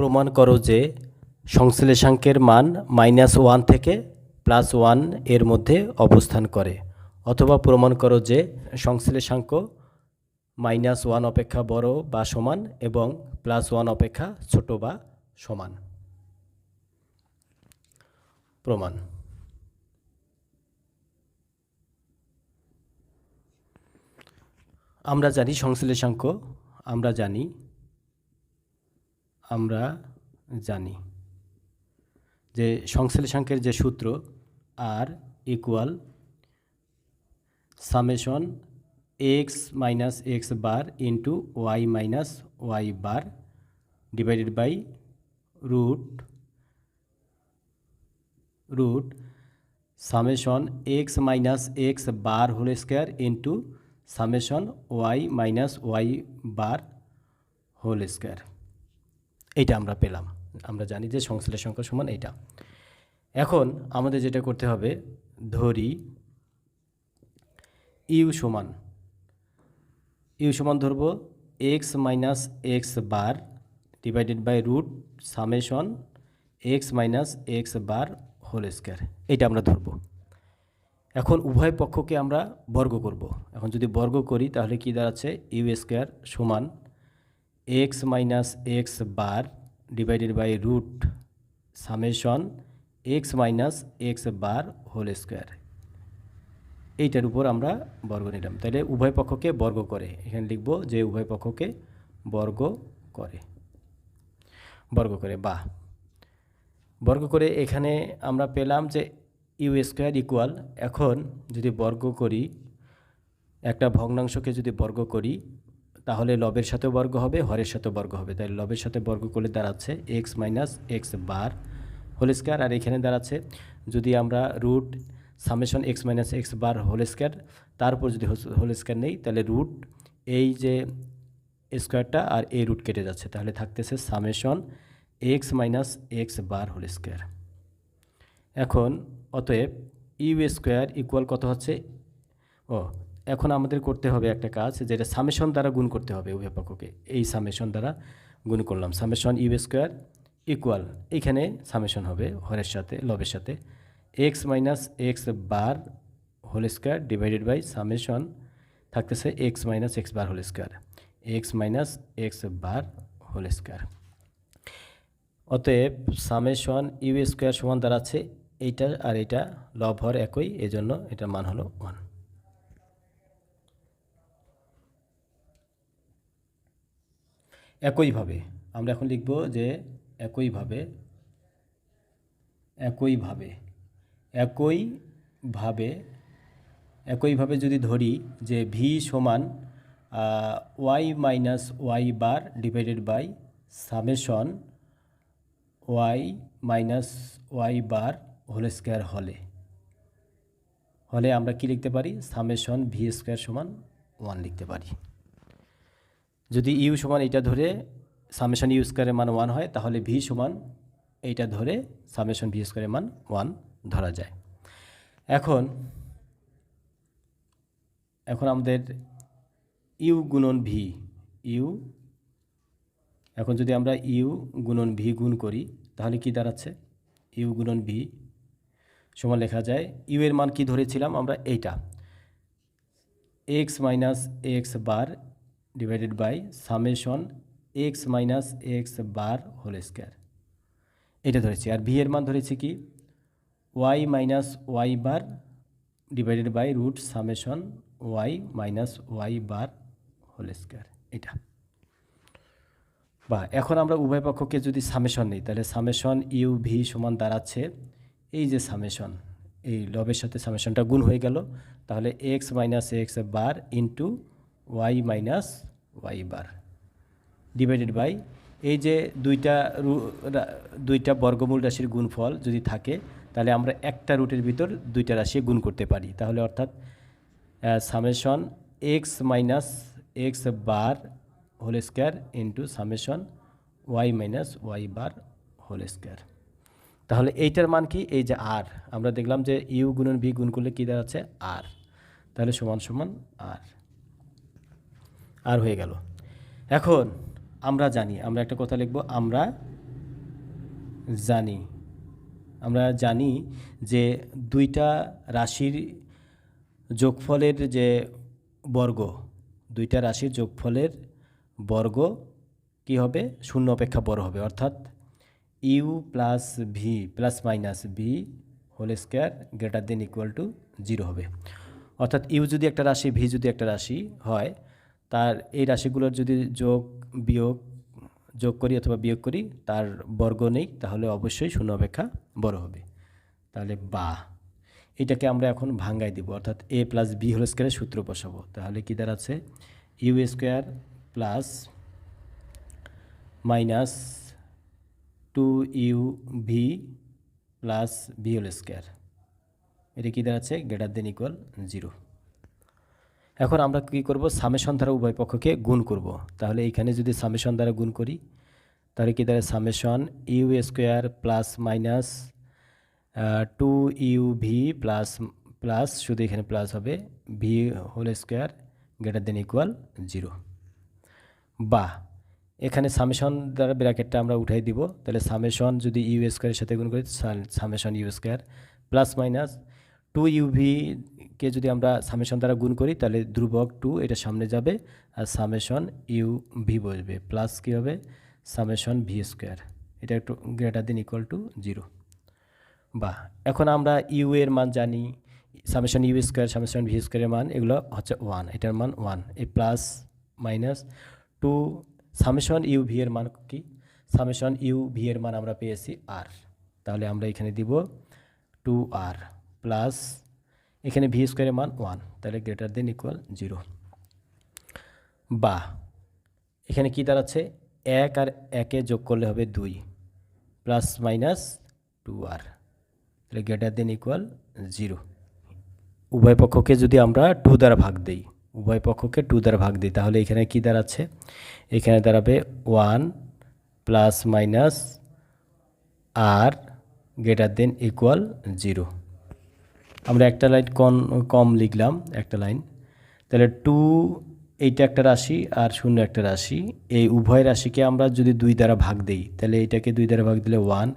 প্রমাণ করো যে সংশ্লেষাঙ্কের মান মাইনাস ওয়ান থেকে প্লাস ওয়ানের মধ্যে অবস্থান করে। অথবা প্রমাণ করো যে সংশ্লেষাঙ্ক মাইনাস ওয়ান অপেক্ষা বড় বা সমান এবং প্লাস ওয়ান অপেক্ষা ছোট বা সমান। প্রমাণ। আমরা জানি সংশ্লেষাঙ্ক, আমরা জানি আমরা জানি যে সংশ্লেষাঙ্কের যে সূত্র আর equal summation X minus X bar into Y minus Y bar divided by root root summation X minus X bar whole square into summation Y minus Y bar whole square এইটা আমরা পেলাম। আমরা জানি যে সংশ্লেষ সংখ্যা সমান এইটা। এখন আমাদের যেটা করতে হবে, ধরি ইউ সমান ইউ সমান ধরবো X minus X bar divided by root summation X minus X bar whole square এইটা আমরা ধরবো। এখন উভয় পক্ষকে আমরা বর্গ করব। এখন যদি বর্গ করি তাহলে কি দাঁড়াচ্ছে? ইউ স্কোয়ার সমান X minus X bar divided by root summation X minus X bar whole square এইটার উপর আমরা বর্গ নিলাম। তাহলে উভয় পক্ষকে বর্গ করে। এখানে লিখব যে উভয় পক্ষকে বর্গ করে। বর্গ করে বা। বর্গ করে এখানে আমরা পেলাম যে ইউ স্কোয়ার ইকুয়াল এখন যদি বর্গ করি, একটা ভগ্নাংশকে যদি বর্গ করি তাহলে লবের সাথে বর্গ হবে, হরের সাথে বর্গ হবে। তাই লবের সাথে বর্গ করলে দাঁড়াচ্ছে X minus X bar whole square আর এখানে দাঁড়াচ্ছে যদি আমরা root summation X minus X bar whole square তার উপর যদি হোল স্কোয়ার নেই, তাহলে রুট এই যে স্কোয়ারটা আর এই রুট কেটে যাচ্ছে। তাহলে থাকতেছে summation X minus X bar whole square এখন অতএব ইউ স্কোয়ার ইকুয়াল কত হচ্ছে? ও এখন আমাদের করতে হবে একটা কাজ, যেটা সামেশন দ্বারা গুণ করতে হবে পক্ষকে এই সামেশন দ্বারা গুণ করলাম। সামেশন ইউ স্কোয়ার ইকুয়াল এখানে সামেশন হবে হরের সাথে, লবের সাথে। X minus X bar whole square divided by summation থাকতেছে X minus X bar whole square X minus X bar whole square অতএব সামেশন ইউ স্কোয়ার সমান দাঁড়াচ্ছে এইটা আর এইটা লব হর একই, এজন্য এটার মান হলো ওয়ান একইভাবে, আমরা এখন লিখব যে একইভাবে একইভাবে একইভাবে একইভাবে যদি ধরি যে ভি সমান Y minus Y bar divided by summation Y minus Y bar whole square হলে হলে আমরা কি লিখতে পারি? সামেশন ভি স্কোয়ার সমান ওয়ান লিখতে পারি। যদি ইউ সমান এটা ধরে সামেশন ইউ স্কোয়ারের মান ওয়ান হয়, তাহলে ভি সমান এইটা ধরে সামেশন ভি স্কোয়ারের মান ওয়ান ধরা যায়। এখন এখন আমাদের ইউ গুণন ভি ইউ এখন যদি আমরা ইউ গুণন ভি গুণ করি, তাহলে কি দাঁড়াচ্ছে? ইউ গুণন ভি সমান লেখা যায় ইউ এর মান কি ধরেছিলাম আমরা এইটা X minus X bar divided by summation X minus X bar whole square এটা ধরেছি। আর ভি এর মান ধরেছি কি? Y minus Y bar divided by root summation Y minus Y bar whole square এটা। বা এখন আমরা উভয় পক্ষকে যদি সামেশন নিই, তাহলে সামেশন ইউ ভি সমান দাঁড়াচ্ছে এই যে সামেশন এই লবের সাথে সামেশনটা গুণ হয়ে গেল। তাহলে X minus X bar into Y minus Y bar divided by এই যে দুইটা রু দুইটা বর্গমূল রাশির গুণফল যদি থাকে, তাহলে আমরা একটা রুটের ভিতর দুইটা রাশি গুণ করতে পারি। তাহলে অর্থাৎ summation X minus X bar whole square into summation Y minus Y bar whole square তাহলে এইটার মান কি? এই যে আর আমরা দেখলাম যে ইউ গুণন ভি গুণ করলে কী দাঁড়াচ্ছে? আর তাহলে সমান সমান আর আর হয়ে গেল। এখন আমরা জানি, আমরা একটা কথা লিখব, আমরা জানি। আমরা জানি যে দুইটা রাশির যোগফলের যে বর্গ, দুইটা রাশির যোগফলের বর্গ কি হবে? শূন্য অপেক্ষা বড় হবে। অর্থাৎ U plus V plus minus V whole square greater than equal to zero হবে। অর্থাৎ ইউ যদি একটা রাশি, ভি যদি একটা রাশি হয় তার এই রাশিগুলোর যদি যোগ, বিয়োগ, যোগ করি অথবা বিয়োগ করি, তার বর্গ নেই, তাহলে অবশ্যই শূন্য অপেক্ষা বড় হবে। তাহলে বা, এটাকে আমরা এখন ভাঙ্গাই দিব, অর্থাৎ এ প্লাস বি হোল স্কোয়ারের সূত্র বসাবো। তাহলে কী দাঁড়াচ্ছে? U square plus minus two U V plus V whole square এটা কী দাঁড়াচ্ছে? গ্রেটার দেন ইকুয়াল জিরো এখন আমরা কী করব? সামেশন দ্বারা উভয় পক্ষকে গুণ করব। তাহলে এইখানে যদি সামেশন দ্বারা গুণ করি, তাহলে কী দাঁড়ায়? Summation u square plus minus two u v plus plus শুধু এখানে প্লাস হবে, v whole square greater than equal zero. বা এখানে সামেশন দ্বারা ব্র্যাকেটটা আমরা উঠাই দিব। তাহলে সামেশন যদি ইউ স্কোয়ারের সাথে গুণ করি summation u square plus minus two ইউভিকে যদি আমরা সামেশন দ্বারা গুণ করি, তাহলে ধ্রুবক টু এটা সামনে যাবে, আর সামেশন ইউ ভি বসবে। প্লাস কী হবে? সামেশন ভি স্কোয়ার এটা একটু greater than equal to zero বা এখন আমরা ইউ এর মান জানি। Summation u square summation v স্কোয়ারের মান, এগুলো হচ্ছে ওয়ান এটার মান ওয়ান এই plus minus two summation u v এর মান কি? সামেশন ইউ ভি এর মান আমরা পেয়েছি আর তাহলে আমরা এখানে দিব টু আর প্লাস এখানে ভি স্কোয়ারের মান ওয়ান, তাহলে গ্রেটার দেন ইকুয়াল জিরো বা, এখানে কি দাঁড়াচ্ছে? এক আর একে যোগ করলে হবে দুই প্লাস মাইনাস টু আর তাহলে গ্রেটার দেন ইকুয়াল জিরো উভয় পক্ষকে যদি আমরা টু দ্বারা ভাগ দিই, উভয় পক্ষকে টু দ্বারা ভাগ দিই, তাহলে এখানে কি দাঁড়াচ্ছে? এখানে দাঁড়াবে one plus minus r greater than equal zero আমরা একটা লাইন কম কম লিখলাম, একটা লাইন। তাহলে টু, এইটা একটা রাশি আর শূন্য একটা রাশি। এই উভয় রাশিকে আমরা যদি দুই দ্বারা ভাগ দিই, তাহলে এইটাকে দুই দ্বারা ভাগ দিলে ওয়ান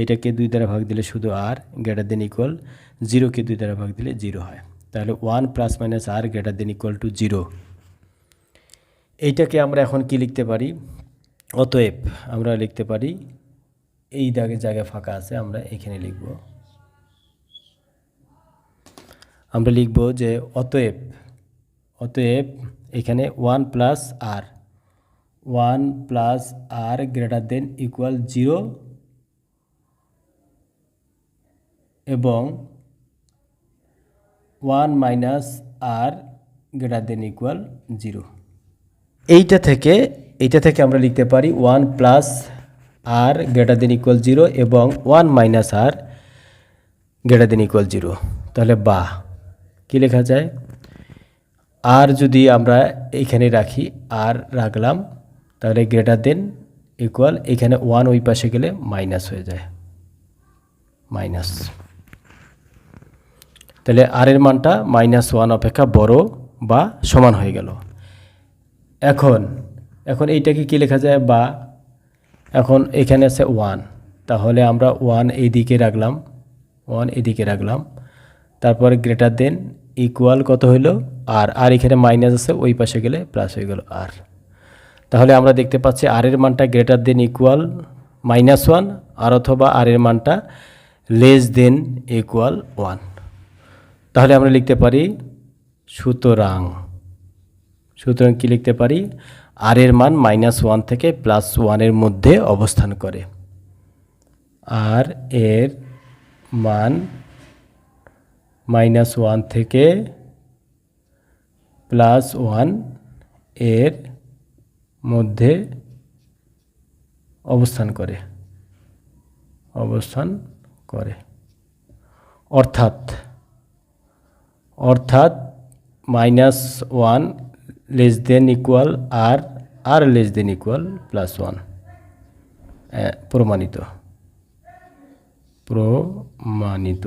এইটাকে দুই দ্বারা ভাগ দিলে শুধু আর গ্রেটার দেন ইকুয়াল জিরোকে দুই দ্বারা ভাগ দিলে জিরো হয়। তাহলে one plus minus r greater than equal to zero এইটাকে আমরা এখন কি লিখতে পারি? অতএব আমরা লিখতে পারি, এই দাগে জায়গায় ফাঁকা আছে, আমরা এখানে লিখব। আমরা লিখব যে অতএব অতএব এখানে one plus r one plus r greater than equal zero এবং one minus r greater than equal zero এইটা থেকে এইটা থেকে আমরা লিখতে পারি one plus r greater than equal zero এবং one minus r greater than equal zero তাহলে বা কী লেখা যায়? আর যদি আমরা এইখানে রাখি, আর রাখলাম, তাহলে গ্রেটার দেন ইকুয়াল এখানে ওয়ান ওই পাশে গেলে মাইনাস হয়ে যায়। মাইনাস তাহলে আর এর মানটা মাইনাস ওয়ান অপেক্ষা বড় বা সমান হয়ে গেল। এখন এখন এইটাকে কি লেখা যায়? বা এখন এখানে আছে ওয়ান তাহলে আমরা ওয়ান এই দিকে রাখলাম ওয়ান এদিকে রাখলাম। তারপর গ্রেটার দেন ইকুয়াল কত হইল? আর আর এখানে মাইনাস আছে, ওই পাশে গেলে প্লাস হয়ে গেল আর তাহলে আমরা দেখতে পাচ্ছি আর এর মানটা greater than equal minus one আর অথবা আর এর মানটা লেস দেন ইকুয়াল ওয়ান তাহলে আমরা লিখতে পারি, সুতরাং সুতরাং কি লিখতে পারি? আর এর মান মাইনাস ওয়ান থেকে প্লাস ওয়ানের মধ্যে অবস্থান করে। আর এর মান মাইনাস ওয়ান থেকে প্লাস ওয়ানের মধ্যে অবস্থান করে। অবস্থান করে। অর্থাৎ অর্থাৎ minus one less than equal r r less than equal plus one প্রমাণিত। প্রমাণিত।